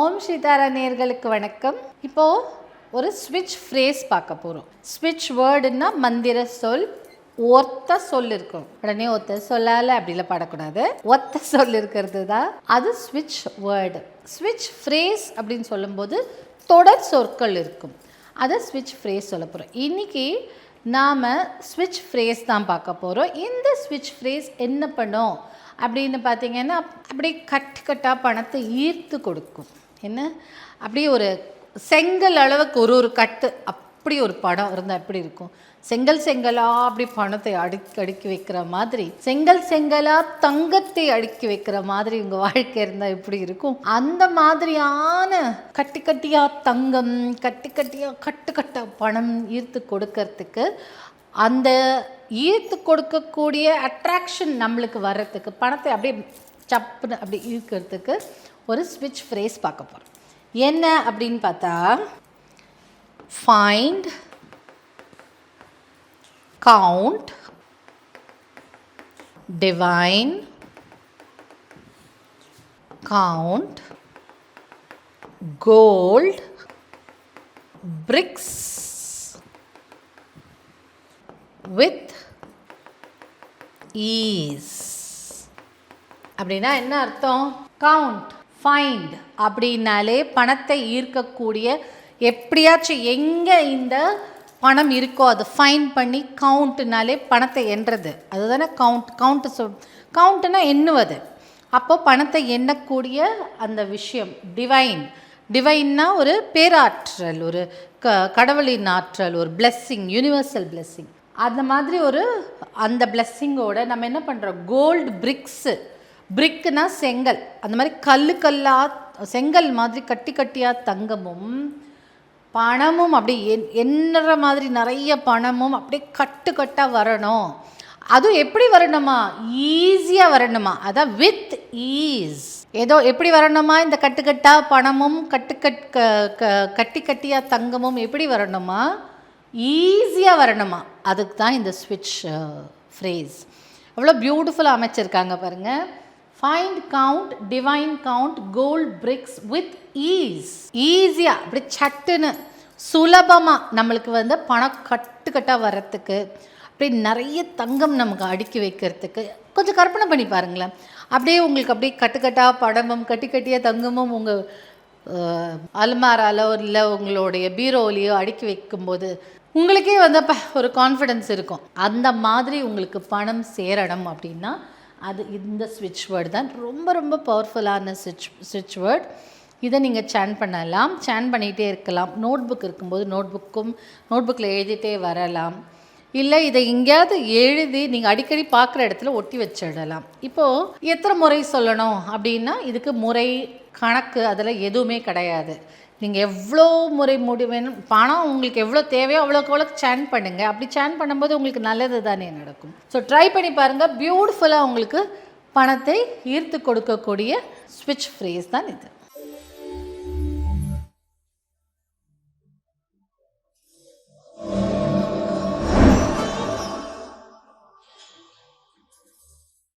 ஓம் சீதாரா நேர்களுக்கு வணக்கம். இப்போ ஒரு ஸ்விட்ச் ஃப்ரேஸ் பார்க்க போகிறோம் ஸ்விட்ச் வேர்டுன்னா மந்திர சொல் ஒத்த சொல் இருக்கும். உடனே ஒத்த சொல்லால அப்படிலாம் பாடக்கூடாது. ஒத்த சொல் இருக்கிறது தான் அது ஸ்விட்ச் வேர்டு ஸ்விட்ச் ஃப்ரேஸ் அப்படின்னு சொல்லும்போது தொடர் சொற்கள் இருக்கும். அதை ஸ்விட்ச் ஃப்ரேஸ் சொல்ல போகிறோம் இன்னைக்கு நாம் ஸ்விட்ச் ஃப்ரேஸ் தான் பார்க்க போகிறோம் இந்த ஸ்விட்ச் ஃப்ரேஸ் என்ன பண்ணும்? அப்படின்னு பார்த்தீங்கன்னா அப்படியே கட்டு கட்டாக பணத்தை ஈர்த்து கொடுக்கும். என்ன? அப்படியே ஒரு செங்கல் அளவுக்கு ஒரு ஒரு கட்டு அப் அப்படி ஒரு படம் இருந்தால் எப்படி இருக்கும்? செங்கல் செங்கலாக அப்படி பணத்தை அடுக்கி அடுக்கி வைக்கிற மாதிரி செங்கல் செங்கலாக தங்கத்தை அடுக்கி வைக்கிற மாதிரி உங்கள் வாழ்க்கை இருந்தால் எப்படி இருக்கும்? அந்த மாதிரியான கட்டி கட்டியாக தங்கம் கட்டி கட்டியாக கட்டு கட்ட பணம் ஈர்த்து கொடுக்கறதுக்கு அந்த ஈர்த்து கொடுக்கக்கூடிய அட்ராக்ஷன் நம்மளுக்கு வர்றதுக்கு பணத்தை அப்படியே சப்புன்னு அப்படி ஈர்க்கிறதுக்கு ஒரு ஸ்விட்ச் ஃப்ரேஸ் பார்க்க போகிறோம் என்ன அப்படின்னு பார்த்தா find count divine count gold bricks with ease. அப்படின்னா என்ன அர்த்தம்? கவுண்ட் ஃபைண்ட் அப்படின்னாலே பணத்தை ஈர்க்கக்கூடிய எப்படியாச்சும் எங்கே இந்த பணம் இருக்கோ அதை ஃபைன் பண்ணி கவுண்ட்டுனாலே பணத்தை எண்ணுறது அதுதானே கவுண்ட் கவுண்ட்டு சொல் கவுண்ட்டுனா எண்ணுவது. அப்போ பணத்தை எண்ணக்கூடிய அந்த விஷயம் டிவைன் டிவைன்னா ஒரு பேராற்றல் ஒரு க கடவுளின் ஆற்றல் ஒரு பிளெஸ்ஸிங் யூனிவர்சல் பிளெஸ்ஸிங் அந்த மாதிரி ஒரு அந்த பிளெஸ்ஸிங்கோட நம்ம என்ன பண்ணுறோம் கோல்டு பிரிக்ஸு பிரிக்குனா செங்கல். அந்த மாதிரி கல் கல்லா செங்கல் மாதிரி கட்டி கட்டியாக தங்கமும் பணமும் அப்படி என் என்னற மாதிரி நிறைய பணமும் அப்படியே கட்டு கட்டாக வரணும். அதுவும் எப்படி வரணுமா? ஈஸியாக வரணுமா? அதான் வித் ஈஸ் ஏதோ எப்படி வரணுமா? இந்த கட்டுக்கட்டாக பணமும் கட்டுக்கட் க- க- கட்டி கட்டியாக தங்கமும் எப்படி வரணுமா? ஈஸியாக வரணுமா? அதுக்கு தான் இந்த ஸ்விட்ச் ஃப்ரேஸ் அவ்வளோ பியூட்டிஃபுல்லாக அமைச்சிருக்காங்க பாருங்கள் find count divine count gold bricks with ease ஈஸியாக அப்படி சட்டுன்னு சுலபமாக நம்மளுக்கு வந்து பணம் கட்டுக்கட்டாக வர்றதுக்கு அப்படி நிறைய தங்கம் நமக்கு அடுக்கி வைக்கிறதுக்கு கொஞ்சம் கற்பனை பண்ணி பாருங்களேன். அப்படியே உங்களுக்கு அப்படியே கட்டுக்கட்டாக படமும் கட்டி கட்டியாக தங்கமும் உங்கள் அல்மாராலோ இல்லை உங்களுடைய பீரோலையோ அடுக்கி வைக்கும்போது உங்களுக்கே வந்து ஒரு கான்ஃபிடென்ஸ் இருக்கும். அந்த மாதிரி உங்களுக்கு பணம் சேரணும் அப்படின்னா அது இந்த ஸ்விட்ச் வேர்டு தான். ரொம்ப ரொம்ப பவர்ஃபுல்லான ஸ்விட்ச் ஸ்விட்ச் வேர்டு இதை நீங்கள் சேன் பண்ணலாம். சேன் பண்ணிகிட்டே இருக்கலாம். நோட் புக் இருக்கும்போது நோட் புக்கும் நோட் புக்கில் எழுதிட்டே வரலாம். இல்லை இதை எங்கேயாவது எழுதி நீங்கள் அடிக்கடி பார்க்குற இடத்துல ஒட்டி வச்சிடலாம். இப்போது எத்தனை முறை சொல்லணும் அப்படின்னா இதுக்கு முறை கணக்கு அதில் எதுவுமே கிடையாது. நீங்கள் எவ்வளோ முறை முடி வேணும் பணம் உங்களுக்கு எவ்வளோ தேவையோ அவ்வளோக்கு அவ்வளோக்கு சேன் பண்ணுங்கள் அப்படி சேன் பண்ணும்போது உங்களுக்கு நல்லது தானே நடக்கும். ஸோ ட்ரை பண்ணி பாருங்கள் பியூட்டிஃபுல்லாக உங்களுக்கு பணத்தை ஈர்த்து கொடுக்கக்கூடிய ஸ்விட்ச் ஃப்ரேஸ் தான் இது.